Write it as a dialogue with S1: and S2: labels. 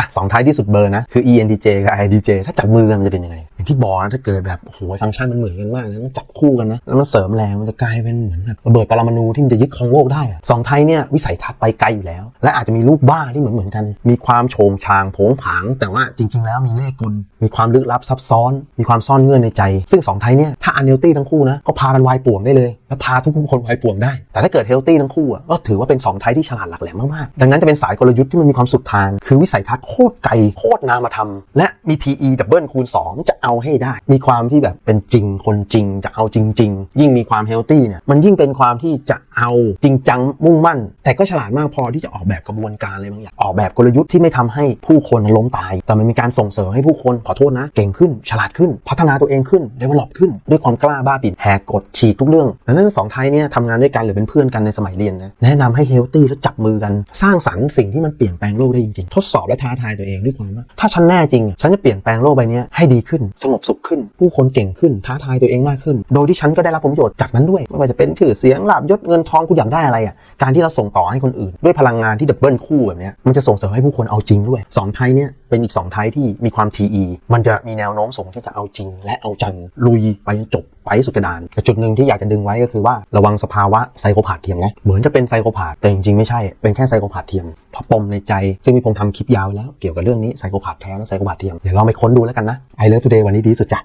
S1: อะสองท้ายที่สุดเบอร์นะ คือ ENTJ กับ INTJ ถ้าจับมือกันมันจะเป็นยังไง อย่างที่บอกนะถ้าเกิดแบบโอ้โหฟังก์ชันมันเหมือนกันมากนะต้องจับคู่กันนะ แล้วมันเสริมแรงมันจะกลายเป็นเหมือนแบบระเบิดปรมาณูที่มันจะยึดครองโลกได้สองไทป์เนี่ยวิสัยทัศน์ไปไกลอยู่แล้ว และอาจจะมีลูกบ้าที่เหมือนเหมือนกัน มีความโฉงฉางโผงผาง แต่ว่าจริง ๆ แล้วมีเล่กล มีความลึกลับซับซ้อน มีความซ่อนเงื่อนในใจ ซึ่งสองไทป์เนี่ยถ้าอันเฮลตี้ทั้งคู่นะก็พากันวายป่วงได้เลย แล้วพาทุกคนวายป่วงได้ แต่ถ้าเกิดเฮลตี้ทั้งคู่อะก็ถือว่าเป็นสองไทป์ที่ฉลาดหลักแหลมมากๆดังนั้นจะเป็นสายกลยุทธ์ที่มันมีความสุดทาง คือวิสัยทัศน์โคตรไกลโคตรนามธรรมและมี PE ดับเบิลคูณ2จะเอาให้ได้ มีความที่แบบเป็นจริงคนจริงจะเอาจริง ๆ ยิ่งมีความเฮลตี้เนี่ยมันยิ่งเป็นความที่จะเอาจริงจังมุ่งมั่น แต่ก็ฉลาดมากพอที่จะออกแบบกระบวนการอะไรบางอย่างออกแบบกลยุทธ์ที่ไม่ทำให้ผู้คนล้มตาย แต่มันมีการส่งเสริมให้ผู้คนขอโทษนะ เก่งขึ้นฉลาดขึ้น พัฒนาตัวเองขึ้น develop ขึ้น ด้วยความกล้าบ้าบิ่นแหกกฎฉีกทุกเรื่องดังนั้นสองไทยเนี่ยทำงานด้วยกันหรือเป็นเพื่อนกันในสมัยเรียนนะแนะนำให้เฮลตี้แล้วจับมือกันสร้างสรรค์สิ่งที่มันเปลี่ยนแปลงโลกได้จริงๆทดสอบและท้าทายตัวเองด้วยความว่าถ้าฉันแน่จริง ฉันจะเปลี่ยนแปลงโลกใบนี้ให้ดีขึ้นสงบสุขขึ้น ผู้คนเก่งขึ้นท้าทายตัวเองมากขึ้น โดยที่ฉันก็ได้รับผลประโยชน์จากนั้นด้วยไม่ว่าจะเป็นชื่อเสียงลาบยศเงินทองคุณอยากได้อะไรอะการที่เราส่งต่อให้คนอื่น ด้วยพลังงานที่ดับเบิลคู่แบบนี้มันจะส่งเสริมให้ผู้คนเอาจริงด้วยสองไทยเนี่ยเป็นอีกสองไทยที่มีความ TE มันจะมีแนวโน้มส่งที่จะเอาจริง และเอาจังลุยไปจนจบไปสุดกระดานแต่จุดหนึ่งที่อยากจะดึงไว้ก็คือว่าระวังสภาวะไซโคพาธเทียมนะเหมือนจะเป็นไซโคพาธแต่จริงๆไม่ใช่เป็นแค่ไซโคพาธเทียม เพราะปมในใจ ซึ่งมีผมทำคลิปยาวแล้วเกี่ยวกับเรื่องนี้ไซโคพาธแท้และไซโคพาธเทียมเดี๋ยวลองไปค้นดูแล้วกันนะไอเลิฟทูเดย์วันนี้ดีที่สุดจ้ะ